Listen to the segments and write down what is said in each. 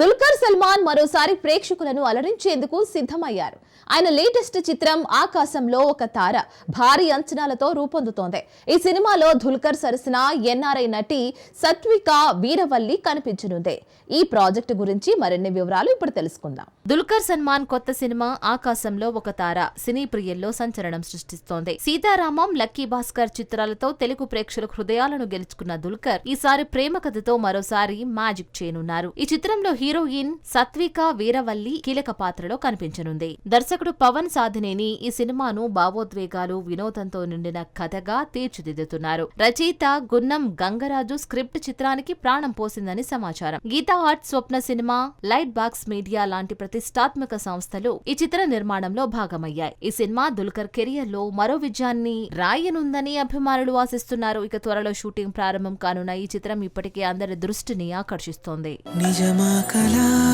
దుల్కర్ సల్మాన్ మరోసారి ప్రేక్షకులను అలరించేందుకు సిద్ధమయ్యారు. ఆయన లేటెస్ట్ చిత్రం ఆకాశంలో ఒక తార భారీ అంచనాలతో రూపొందుతోంది. ఈ సినిమాలో దుల్కర్ సరసన ఎన్ఆర్ఐ నటి సత్విక వీరవల్లి కనిపించనుంది. ఈ ప్రాజెక్టు గురించి మరిన్ని వివరాలు ఇప్పుడు తెలుసుకుందాం. దుల్కర్ సల్మాన్ కొత్త సినిమా ఆకాశంలో ఒక తార సినీ ప్రియల్లో సంచలనం సృష్టిస్తోంది. సీతారామం లక్కీ భాస్కర్ చిత్రాలతో తెలుగు ప్రేక్షకుల హృదయాలను గెలుచుకున్న దుల్కర్ ఈసారి ప్రేమ కథతో మరోసారి మ్యాజిక్ చేయనున్నారు. ఈ చిత్రంలో హీరోయిన్ సత్విక వీరవల్లి కీలక పాత్రలో కనిపించనుంది. దర్శకుడు పవన్ సాధినేని ఈ సినిమాను భావోద్వేగాలు వినోదంతో నిండిన కథగా తీర్చిదిద్దుతున్నారు. రచయిత గున్నం గంగరాజు స్క్రిప్ట్ చిత్రానికి ప్రాణం పోసిందని సమాచారం. Geetha art Swapna cinema light box media లాంటి ప్రతిష్టాత్మక సంస్థలు ఈ చిత్ర నిర్మాణంలో భాగమయ్యాయి. ఈ సినిమా దుల్కర్ కెరియర్లో మరో విజయాన్ని రాయనుందని అభిమానులు ఆశిస్తున్నారు. ఇక త్వరలో షూటింగ్ ప్రారంభం కానున్న ఈ చిత్రం ఇప్పటికే అందరి దృష్టిని ఆకర్షిస్తోంది. నిజమా కలా?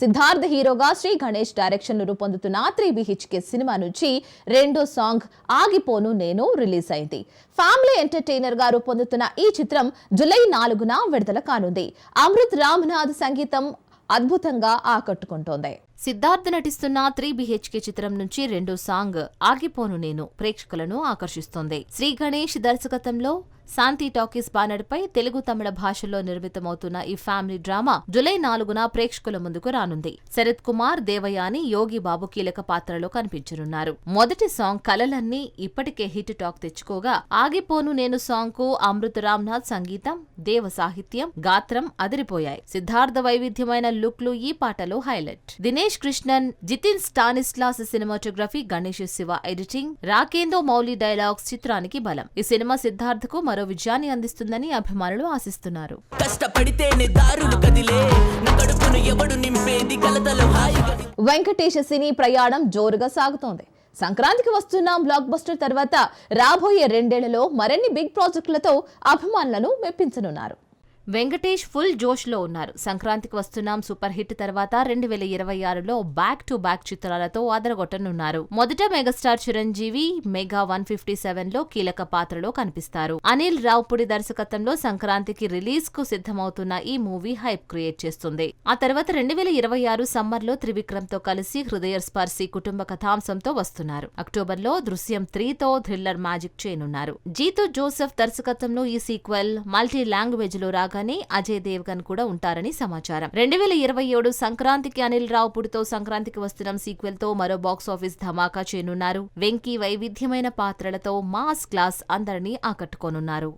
సిద్ధార్థ్ హీరోగా శ్రీ గణేష్ డైరెక్షన్ను రూపొందుతున్న త్రీ బిహెచ్కే సినిమా నుంచి రెండో సాంగ్ ఆగిపోను నేను రిలీజ్ అయింది. ఫ్యామిలీ ఎంటర్టైనర్గా రూపొందుతున్న ఈ చిత్రం జులై నాలుగున విడుదల కానుంది. అమృత్ రామ్నాథ్ సంగీతం అద్భుతంగా ఆకట్టుకుంటోంది. సిద్ధార్థ్ నటిస్తున్న త్రీ బిహెచ్కే చిత్రం నుంచి రెండో సాంగ్ ఆగిపోను నేను ప్రేక్షకులను ఆకర్షిస్తోంది. శ్రీ గణేష్ దర్శకత్వంలో శాంతి టాకీస్ బ్యానర్ పై తెలుగు తమిళ భాషల్లో నిర్మితమవుతున్న ఈ ఫ్యామిలీ డ్రామా జులై నాలుగున ప్రేక్షకుల ముందుకు రానుంది. శరత్ కుమార్ దేవయాని యోగి బాబు కీలక పాత్రలో కనిపించనున్నారు. మొదటి సాంగ్ కలలన్నీ ఇప్పటికే హిట్ టాక్ తెచ్చుకోగా ఆగిపోను నేను సాంగ్కు అమృత రామ్నాథ్ సంగీతం దేవ సాహిత్యం గాత్రం అదిరిపోయాయి. సిద్ధార్థ వైవిధ్యమైన లుక్లు ఈ పాటలో highlight. Dinesh Krishnan Jithin Stanislaus cinematography Ganesh Siva editing Rakendu Mouli dialogues చిత్రానికి బలం. ఈ సినిమా సిద్ధార్థకు మరో విజయాన్ని అందిస్తుందని అభిమానులు ఆశిస్తున్నారు. కష్టపడితేనే దారులు కదిలే ఎవడు నింపేది వెంకటేష్ సినీ ప్రయాణం జోరుగా సాగుతోంది. సంక్రాంతికి వస్తున్న బ్లాక్ బస్టర్ తర్వాత రాబోయే రెండేళ్ళలో మరిన్ని బిగ్ ప్రాజెక్టులతో అభిమానులను మెప్పించనున్నారు. వెంకటేష్ ఫుల్ జోష్లో ఉన్నారు. సంక్రాంతికి వస్తున్నాం సూపర్ హిట్ తర్వాత రెండు వేల ఇరవై ఆరులో బ్యాక్ టు బ్యాక్ చిత్రాలతో ఆదరగొట్టనున్నారు మొదట megastar Chiranjeevi mega one fifty సెవెన్లో కీలక పాత్రలో కనిపిస్తారు. అనిల్ రావుపుడి దర్శకత్వంలో సంక్రాంతికి రిలీజ్కు సిద్ధమవుతున్న ఈ మూవీ హైప్ క్రియేట్ చేస్తుంది. ఆ తర్వాత రెండు వేల ఇరవై ఆరు సమ్మర్లో త్రివిక్రమ్తో కలిసి హృదయ స్పర్శి కుటుంబ కథాంశంతో వస్తున్నారు. అక్టోబర్లో దృశ్యం త్రీతో థ్రిల్లర్ మ్యాజిక్ చేయనున్నారు. జీతు జోసెఫ్ దర్శకత్వంలో ఈ సీక్వెల్ మల్టీ లాంగ్వేజ్లో రాగా రాగానే అజయ్ దేవ్గన్ కూడా ఉంటారని సమాచారం. రెండు వేల ఇరవై ఏడు సంక్రాంతికి అనిల్ రావుపుడితో సంక్రాంతికి వస్తున్న సీక్వెల్తో మరో బాక్స్ ఆఫీస్ ధమాకా చేయనున్నారు. వెంకీ వైవిధ్యమైన పాత్రలతో మాస్ క్లాస్ అందరినీ ఆకట్టుకోనున్నారు.